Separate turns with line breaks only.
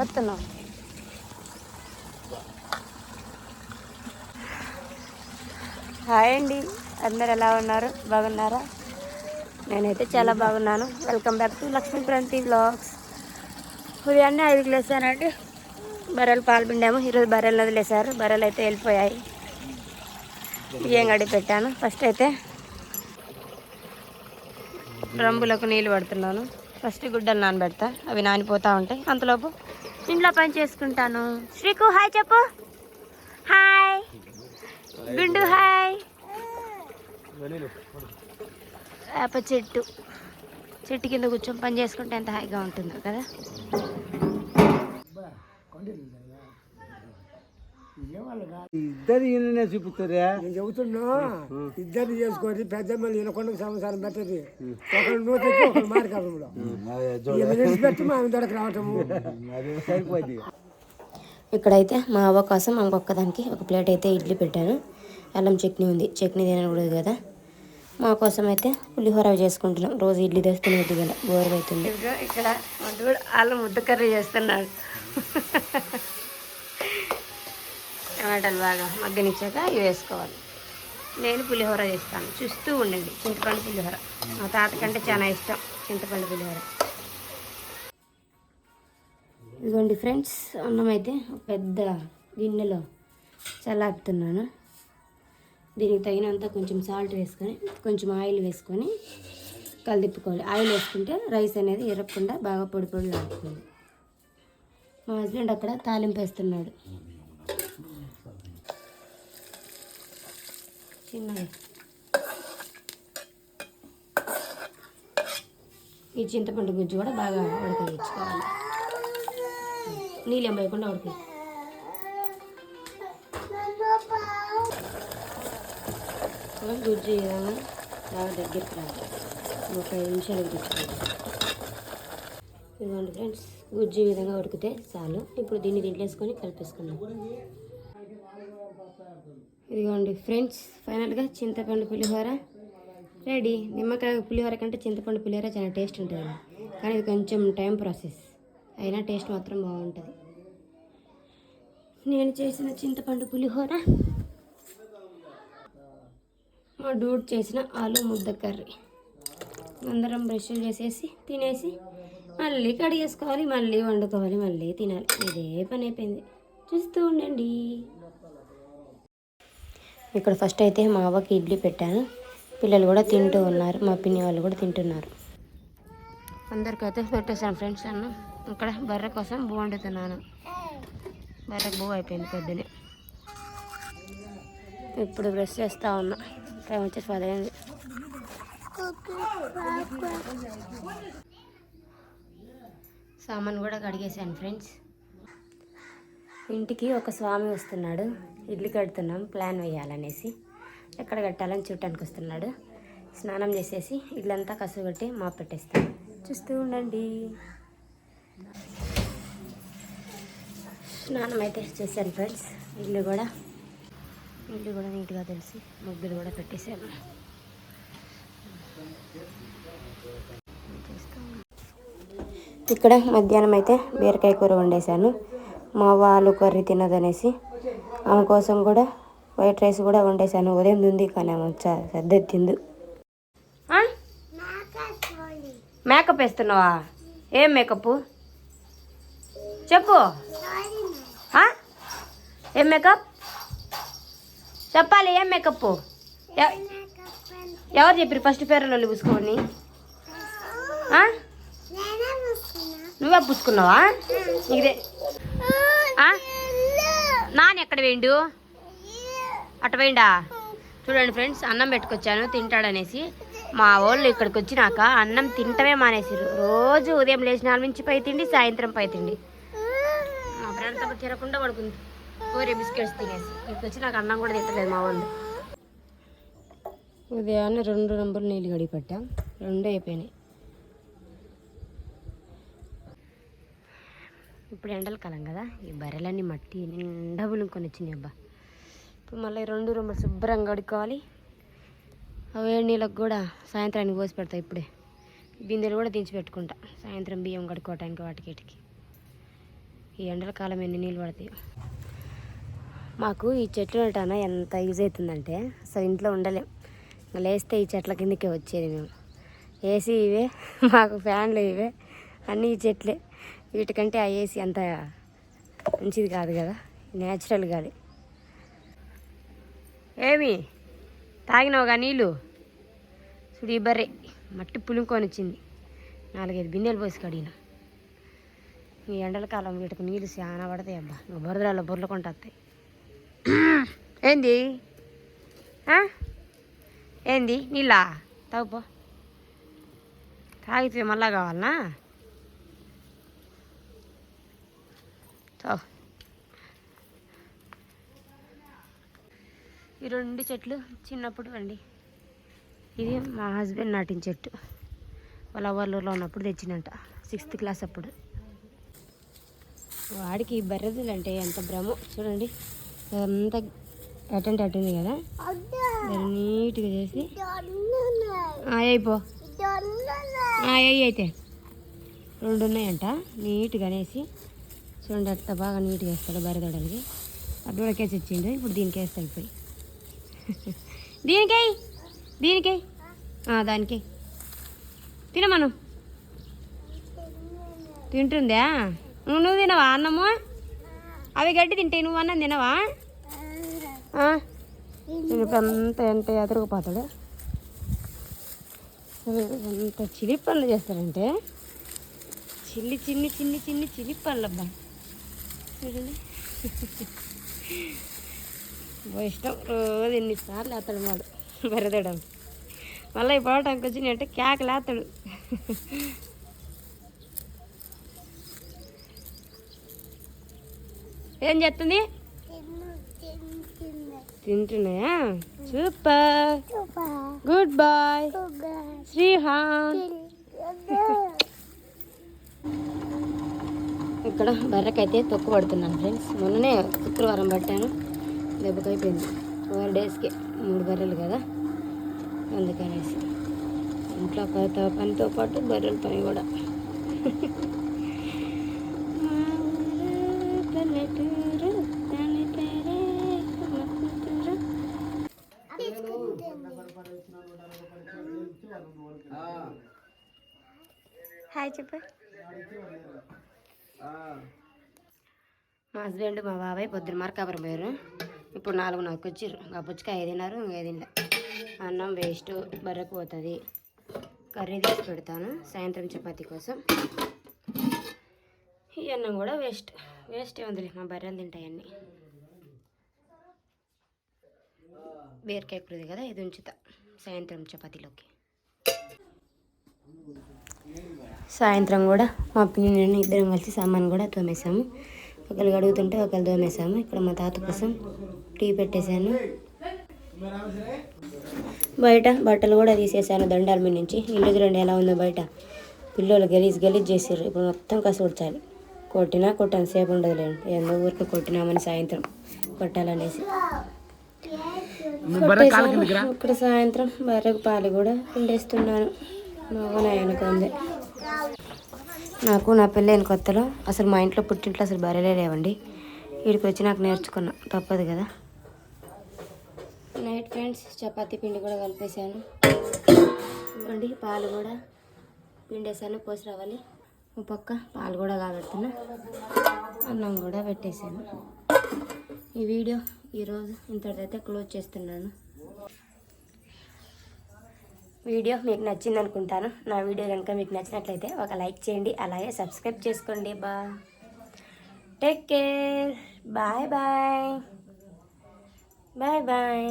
వస్తున్నాం. హాయ్ అండి. అందరు ఎలా ఉన్నారు? బాగున్నారా? నేనైతే చాలా బాగున్నాను. Welcome back to Lakshmi Kranti blogs ఉదయాన్నే ఐదుకి లేసానండి బర్రెలు పాలు పిండాము. ఈరోజు బర్రెలు వదిలేశారు. బర్రెలు అయితే వెళ్ళిపోయాయి. బియ్యం గడి పెట్టాను. ఫస్ట్ అయితే డ్రమ్ములకు నీళ్ళు పడుతున్నాను. ఫస్ట్ గుడ్డలు నానబెడతా. అవి నానిపోతూ ఉంటాయి. అంతలోపు ఇంట్లో పని చేసుకుంటాను. శ్రీకు హాయ్ చెప్పు. హాయ్. గుండు హాయ్. వేప చెట్టు. చెట్టు కింద కూర్చొని పని చేసుకుంటే ఎంత హాయిగా ఉంటుందో కదా.
ఇద్దరు ఈయననే చూపుతారా
నేను చెబుతున్నా ఇద్దరిని చేసుకొని పెద్ద మళ్ళీ వినకుండా సంవత్సరం పెట్టది. ఒకరు నూట ఒకరు మార్గంలో పెట్టి మా దగ్గరకు రావటము.
సరిపోయింది.
ఇక్కడైతే మా అవ్వ కోసం ఇంకొకదానికి ఒక ప్లేట్ అయితే ఇడ్లీ పెట్టాను. అల్లం చట్నీ ఉంది. చట్నీ తినకూడదు కదా. మా కోసం అయితే పులిహోర చేసుకుంటున్నాం. రోజు ఇడ్లీ తెస్తున్నట్టు కదా బోర్ అవుతుంది ఇక్కడ అల్లం ముద్ద కర్రీ చేస్తున్నాడు. టమాటాలు బాగా మగ్గనిచ్చాక ఇవి వేసుకోవాలి. నేను పులిహోర చేస్తాను. చూస్తూ ఉండండి. చింతపండు పులిహోర. మా తాత కంటే చాలా ఇష్టం చింతపండు పులిహోర. ఇదిగోండి ఫ్రెండ్స్ అన్నం అయితే పెద్ద గిన్నెలో చల్లాపుతున్నాను దీనికి తగినంత కొంచెం సాల్ట్ వేసుకొని కొంచెం ఆయిల్ వేసుకొని కలిదిప్పుకోవాలి. ఆయిల్ వేసుకుంటే రైస్ అనేది ఎరగకుండా బాగా పొడి పొడి లాగుతుంది మా హస్బెండ్ అక్కడ తాలింపు వేస్తున్నాడు. చిన్నది ఈ చింతపండు గుజ్జు కూడా బాగా ఉడకగించుకోవాలి నీళ్ళేం పోయకుండా ఉడక. గుజ్జు విధంగా బాగా దగ్గరికి రావాలి. ఒక ఐదు నిమిషాలు ఉడికించుకోవాలి. ఇదిగోండి ఫ్రెండ్స్ గుజ్జు ఈ విధంగా ఉడికితే చాలు. ఇప్పుడు దీన్ని దీంట్లో వేసుకొని కలిపేసుకున్నాం ఇదిగోండి ఫ్రెండ్స్ ఫైనల్గా చింతపండు పులిహోర. రెడీ. నిమ్మకాయ పులిహోర కంటే చింతపండు పులిహోర చాలా టేస్ట్ ఉంటుంది కానీ ఇది కొంచెం టైం ప్రాసెస్. అయినా టేస్ట్ మాత్రం బాగుంటుంది. నేను చేసిన చింతపండు పులిహోర. మా డూడ్ చేసిన ఆలు ముద్ద కర్రీ. అందరం బ్రష్లు చేసేసి తినేసి మళ్ళీ కడిగేసుకోవాలి మళ్ళీ వండుకోవాలి మళ్ళీ తినాలి. ఇదే పని అయిపోయింది. చూస్తూ ఉండండి. ఇక్కడ ఫస్ట్ అయితే మా అవ్వకి ఇడ్లీ పెట్టాను. పిల్లలు కూడా తింటూ ఉన్నారు. మా పిన్ని వాళ్ళు కూడా తింటున్నారు. అందరికైతే పెట్టేశాను ఫ్రెండ్స్ అన్న. ఇక్కడ బర్రె కోసం బూ వండుతున్నాను. బర్రె బూ అయిపోయింది పొద్దునే. ఇప్పుడు బ్రష్ చేస్తూ ఉన్నా. టైం వచ్చేసి పదైంది. సామాన్ కూడా కడిగేసాను ఫ్రెండ్స్. ఇంటికి ఒక స్వామి వస్తున్నాడు. ఇల్లు కడుతున్నాం. ప్లాన్ వేయాలనేసి ఎక్కడ కట్టాలని చూడటానికి వస్తున్నాడు. స్నానం చేసేసి ఇల్లంతా కసుగొట్టి మా పెట్టేస్తాం. చూస్తూ ఉండండి. స్నానం అయితే చేశాను ఫ్రెండ్స్. ఇల్లు కూడా ఇల్లు కూడా నీట్గా తెలిసి ముగ్గులు కూడా పెట్టేశాను ఇక్కడ మధ్యాహ్నం అయితే బీరకాయ కూర వండేశాను. మా వాళ్ళు కర్రీ తినదనేసి ఆమె కోసం కూడా వైట్ రైస్ కూడా వండేశాను. ఉదయం ఉంది కానీ ఆమె చ- సర్దెత్తింది మేకప్ వేస్తున్నావా? ఏం మేకప్ చెప్పు? ఏం మేకప్? చెప్పాలి ఏం మేకప్ ఎవరు చెప్పారు ఫస్ట్ పేర్లలో పూసుకోని? ఆ? నువ్వే పూసుకున్నావా? ఆ? నాన్న ఎక్కడ వేయండు అటు వేయండా చూడండి ఫ్రెండ్స్ అన్నం పెట్టుకొచ్చాను తింటాడనేసి. మా వాళ్ళు ఇక్కడికి వచ్చినాక అన్నం తింటమే మానేసిరు రోజు ఉదయం లేచి నాలుగు నుంచి పై తిండి సాయంత్రం పై తిండి. మా ఫ్రెండ్ అప్పుడు తినకుండా పడుకుంది. కోరే బిస్కెట్స్ తినేసి. ఇక్కడికి వచ్చి నాకు అన్నం కూడా తింటలేదు మా వాళ్ళు. ఉదయాన్నే రెండు రంబులు నీళ్ళు కడిగి రెండు అయిపోయినాయి. ఇప్పుడు ఎండల కాలం కదా ఈ బర్రెలన్నీ మట్టి నిండా పులుకొని వచ్చినాయి అబ్బా. ఇప్పుడు మళ్ళీ ఈ రెండు రూమ్ శుభ్రంగా కడుక్కోవాలి. ఆ వేడి నీళ్ళకు కూడా సాయంత్రానికి పోసి పెడతా ఇప్పుడే. బిందెలు కూడా దించి పెట్టుకుంటా. సాయంత్రం బియ్యం కడుక్కోవటానికి వాటికిటికి ఈ ఎండల కాలం ఎన్ని నీళ్ళు పడతాయి? మాకు ఈ చెట్లు ఉంటాన ఎంత యూజ్ అవుతుందంటే అసలు ఇంట్లో ఉండలేం. ఇంకా లేస్తే ఈ చెట్ల కిందకే వచ్చేది మేము. ఏసీ ఇవే మాకు ఫ్యాన్లు ఇవే అన్నీ ఈ చెట్లే. వీటికంటే ఆ ఏసీ అంత మంచిది కాదు కదా? న్యాచురల్ గాలి ఏమి? తాగినావుగా నీళ్ళు? చూడు ఈ బర్రె మట్టి పులుకొని వచ్చింది. నాలుగైదు బిందెలు పోసి కడిగిన. ఈ ఎండల కాలం వీటికి నీళ్ళు చాలా పడతాయి అబ్బా. నువ్వు బురదలలో బుర్రలు కొంటాయి ఏంది? ఏంది? నీళ్ళా? తాగుపో తాగితే మళ్ళా కావాలనా? తాగు. ఈ రెండు చెట్లు చిన్నప్పుడు అండి. ఇది మా హస్బెండ్ నాటిన చెట్టు. వాళ్ళ అవ్వలూరులో ఉన్నప్పుడు తెచ్చినంట సిక్స్త్ క్లాస్ అప్పుడు. వాడికి బర్రెదులు అంటే ఎంత భ్రమ. చూడండి అంత అటెంట్ అటెండ్ కదా. దాన్ని నీట్గా చేసి ఆ, అయిపో. ఆ, అయ్యి అయితే. రెండు ఉన్నాయంట నీట్గా అనేసి చూడండి అట్ట బాగా నీట్గా వేస్తాడు బర్రెదొడలకి అటు కూడా కేసి వచ్చిండు ఇప్పుడు దీనికి వేస్తాడు పోయి దీనికై దీనికై. దానికి. తినమను. తింటుందా? నువ్వు తినవా అన్నము? అవి గడ్డి తింటాయి నువ్వు అన్నం తినవా? ఆ? ఇప్పుడు అంత ఎంత ఎదురుకుపోతాడు ఎంత చిలి పనులు చేస్తారంటే. చిల్లి చిన్ని చిన్ని చిన్ని చిలి పనులు ఇష్టం రోజు ఎన్నిసార్లు లేస్తాడు వాడు బెరదడం. మళ్ళీ ఈ పోవటానికి వచ్చి అంటే కేక లేస్తాడు ఏం చేస్తుంది? తింటున్నాయా? సూపర్. Good boy. శ్రీహాన్. ఇక్కడ బర్రెకైతే తొక్కు పడుతున్నాను ఫ్రెండ్స్. మొన్ననే శుక్రవారం పట్టాను. దెబ్బకైపోయింది ఫోర్ డేస్కి మూడు బర్రెలు కదా. అందుకనేసి ఇంట్లో కొత్త పనితో పాటు బర్రెల పని కూడా. హాయ్ చెప్పు. మా హస్బెండ్ మా బాబాయ్ పొద్దున మార్కాపురం పోయారు ఇప్పుడు నాలుగున్నరకు వచ్చారు ఇంకా పుచ్చకాయ ఐదున్నర ఇంకా అన్నం వేస్ట్ బర్రెకు పోతుంది. కర్రీ తీసి పెడతాను సాయంత్రం చపాతీ కోసం. ఈ అన్నం కూడా వేస్ట్ వేస్ట్ ఉందిలే మా బర్రెలు తింటాయన్నీ బీరకాయ కూరది కదా ఇది ఉంచుతా సాయంత్రం చపాతీలోకి. సాయంత్రం కూడా మా పిన్ని నేను ఇద్దరం కలిసి సామాన్ కూడా తోమేసాము ఒకరు అడుగుతుంటే ఒకరు తోమేసాము ఇక్కడ మా తాత కోసం టీ పెట్టేశాను. బయట బట్టలు కూడా తీసేసాను దండాల మీద నుంచి. ఇల్లు చూడండి ఎలా ఉందో బయట. పిల్లలు గలీజ్ గలీజ్ చేసారు ఇప్పుడు మొత్తం కసి ఉడ్చాలి కొట్టినా కొట్టాను సేపు ఉండదులేండి ఏదో ఊరికి కొట్టినామని సాయంత్రం కొట్టాలనేసి. ఇక్కడ సాయంత్రం బర్రెకు పాలు కూడా పిండేస్తున్నాను. మగనాయనకు ఉంది నాకు నా పెళ్ళైన కొత్తలో అసలు మా ఇంట్లో పుట్టింట్లో అసలు బర్రెలే లేవండి. వీడికి వచ్చి నాకు నేర్చుకున్నా. తప్పదు కదా. నైట్ ఫ్రెండ్స్ చపాతీ పిండి కూడా కలిపేశాను. ఇవ్వండి పాలు కూడా పిండేసాను పోసి రావాలి. ఒక పక్క పాలు కూడా కాబెడుతున్నా అన్నం కూడా పెట్టేశాను. ఈ వీడియో ఈరోజు ఇంతటైతే క్లోజ్ చేస్తున్నాను. వీడియో మీకు నచ్చింది అనుకుంటాను నా వీడియో కనుక మీకు నచ్చినట్లయితే ఒక లైక్ చేయండి. అలాగే సబ్స్క్రైబ్ చేసుకోండి. బా. Take care bye bye bye bye